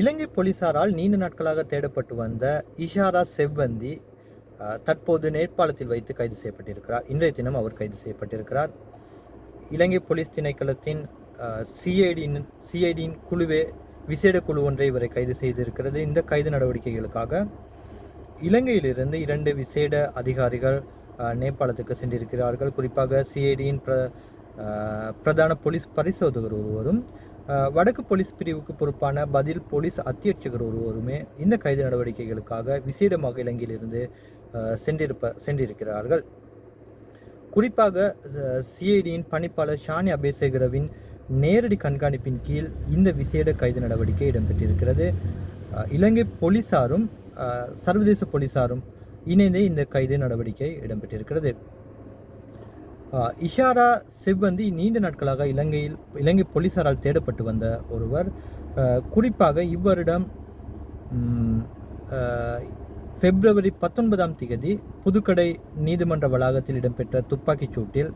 இலங்கை போலீசாரால் நீண்ட நாட்களாக தேடப்பட்டு வந்த இஷாரா செவ்வந்தி தற்போது நேபாளத்தில் வைத்து கைது செய்யப்பட்டிருக்கிறார். இன்றைய தினம் அவர் கைது செய்யப்பட்டிருக்கிறார். இலங்கை போலீஸ் திணைக்களத்தின் சிஐடியின் சிஐடியின் குழுவே விசேட குழு ஒன்றை இவரை கைது செய்திருக்கிறது. இந்த கைது நடவடிக்கைகளுக்காக இலங்கையிலிருந்து இரண்டு விசேட அதிகாரிகள் நேபாளத்துக்கு சென்றிருக்கிறார்கள். குறிப்பாக சிஐடியின் பிர பிரதான போலீஸ் பரிசோதகர் ஒருவரும் வடக்கு போலீஸ் பிரிவுக்கு பொறுப்பான பதில் போலீஸ் அத்தியட்சகர் ஒருவருமே இந்த கைது நடவடிக்கைகளுக்காக விசேடமாக இலங்கையிலிருந்து சென்றிருப்ப சென்றிருக்கிறார்கள். குறிப்பாக சிஐடியின் பணிப்பாளர் ஷானி அபேசேகரவின் நேரடி கண்காணிப்பின் கீழ் இந்த விசேட கைது நடவடிக்கை இடம்பெற்றிருக்கிறது. இலங்கை போலீசாரும் சர்வதேச போலீசாரும் இணைந்தே இந்த கைது நடவடிக்கை இடம்பெற்றிருக்கிறது. இஷாரா சிவ்வந்தி நீண்ட நாட்களாக இலங்கையில் இலங்கை போலீசாரால் தேடப்பட்டு வந்த ஒருவர் குறிப்பாக இவ்வருடம் பிப்ரவரி பத்தொன்பதாம் தேதி புதுக்கடை நீதிமன்ற வளாகத்தில் இடம்பெற்ற துப்பாக்கிச் சூட்டில்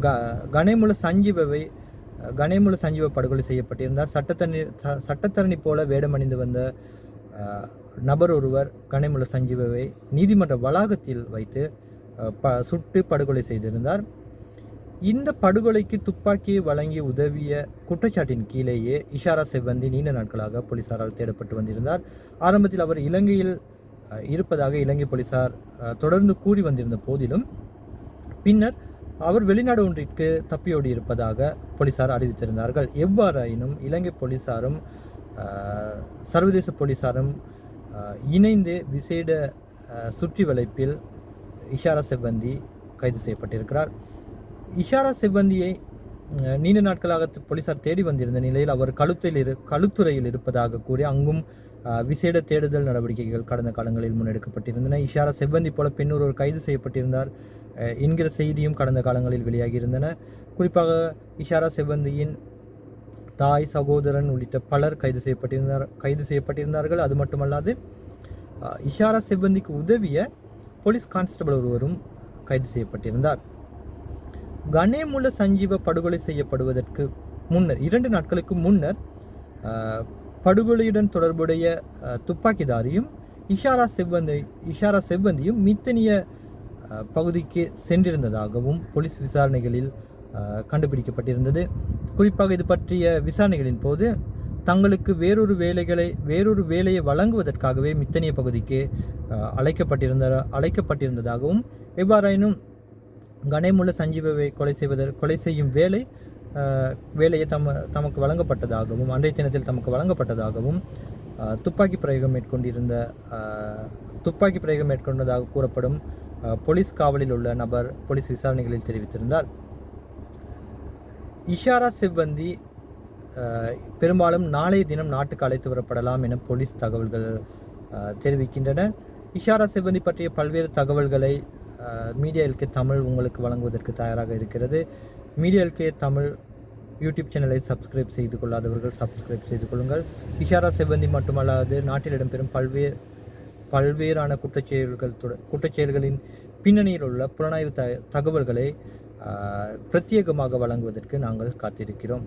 க- கணேமுல சஞ்சீவவை கணேமுல சஞ்சீவ படுகொலை செய்யப்பட்டிருந்தார். சட்டத்தரணி சட்டத்தரணி போல வேடமணிந்து வந்த நபர் ஒருவர் கணேமுல சஞ்சீவவை நீதிமன்ற வளாகத்தில் வைத்து ப சுட்டு படுகொலை செய்திருந்தார். இந்த படுகொலைக்கு துப்பாக்கியை வழங்கி உதவிய குற்றச்சாட்டின் கீழேயே இஷாரா செவ்வந்தி நீண்ட நாட்களாக போலீசாரால் தேடப்பட்டு வந்திருந்தார். ஆரம்பத்தில் அவர் இலங்கையில் இருப்பதாக இலங்கை போலீசார் தொடர்ந்து கூறி வந்திருந்த போதிலும் பின்னர் அவர் வெளிநாடு ஒன்றிற்கு தப்பியோடி இருப்பதாக போலீசார் அறிவித்திருந்தார்கள். எவ்வாறாயினும் இலங்கை போலீசாரும் சர்வதேச போலீசாரும் இணைந்து விசேட சுற்றி வளைப்பில் இஷாரா செவ்வந்தி கைது செய்யப்பட்டிருக்கிறார். இஷாரா செவ்வந்தியை நீண்ட நாட்களாக போலீசார் தேடி வந்திருந்த நிலையில் அவர் கழுத்தில் இரு கழுத்துறையில் இருப்பதாக கூறி அங்கும் விசேட தேடுதல் நடவடிக்கைகள் கடந்த காலங்களில் முன்னெடுக்கப்பட்டிருந்தன. இஷாரா செவ்வந்தி போல பெண்ணொரு கைது செய்யப்பட்டிருந்தார். என்கிற செய்தியும் கடந்த காலங்களில் வெளியாகியிருந்தன. குறிப்பாக இஷாரா செவ்வந்தியின் தாய் சகோதரன் உள்ளிட்ட பலர் கைது செய்யப்பட்டிருந்தார் கைது செய்யப்பட்டிருந்தார்கள். அது மட்டுமல்லாது இஷாரா செவ்வந்திக்கு உதவிய போலீஸ் கான்ஸ்டபிள் ஒருவரும் கைது செய்யப்பட்டிருந்தார். கணேமுல சஞ்சீவ படுகொலை செய்யப்படுவதற்கு முன்னர் இரண்டு நாட்களுக்கு முன்னர் படுகொலையுடன் தொடர்புடைய துப்பாக்கிதாரியும் இஷாரா செவ்வந்தி இஷாரா செவ்வந்தியும் மித்தனிய பகுதிக்கு சென்றிருந்ததாகவும் போலீஸ் விசாரணைகளில் கண்டுபிடிக்கப்பட்டிருந்தது. குறிப்பாக இது பற்றிய விசாரணைகளின் போது தங்களுக்கு வேறொரு வேலைகளை வேறொரு வேலையை வழங்குவதற்காகவே மித்தனிய பகுதிக்கு அழைக்கப்பட்டிருந்த அழைக்கப்பட்டிருந்ததாகவும் எவ்வாறாயினும் கணேமுள்ள சஞ்சீவவை கொலை செய்வதற்கு கொலை செய்யும் வேலை வேலையை தம தமக்கு வழங்கப்பட்டதாகவும் அன்றைய தினத்தில் தமக்கு வழங்கப்பட்டதாகவும் துப்பாக்கி பிரயோகம் மேற்கொண்டிருந்த துப்பாக்கி பிரயோகம் மேற்கொண்டதாக கூறப்படும் போலீஸ் காவலில் உள்ள நபர் போலீஸ் விசாரணைகளில் தெரிவித்திருந்தார். இஷாரா சிப்பந்தி பெரும்பாலும் நாளைய தினம் நாட்டுக்கு அழைத்து வரப்படலாம் என போலீஸ் தகவல்கள் தெரிவிக்கின்றன. இஷாரா சிபந்தி பற்றிய பல்வேறு தகவல்களை மீடியா எல்கே தமிழ் உங்களுக்கு வழங்குவதற்கு தயாராக இருக்கிறது. மீடியா எல்கே தமிழ் யூடியூப் சேனலை சப்ஸ்கிரைப் செய்து கொள்ளாதவர்கள் சப்ஸ்கிரைப் செய்து கொள்ளுங்கள். இஷாரா சிபந்தி மட்டுமல்லாது நாட்டில் இடம்பெறும் பல்வேறு பல்வேறான குற்றச்செயல்கள் தொட- குற்றச்செயல்களின் பின்னணியில் உள்ள புலனாய்வு த தகவல்களை பிரத்யேகமாக வழங்குவதற்கு நாங்கள் காத்திருக்கிறோம்.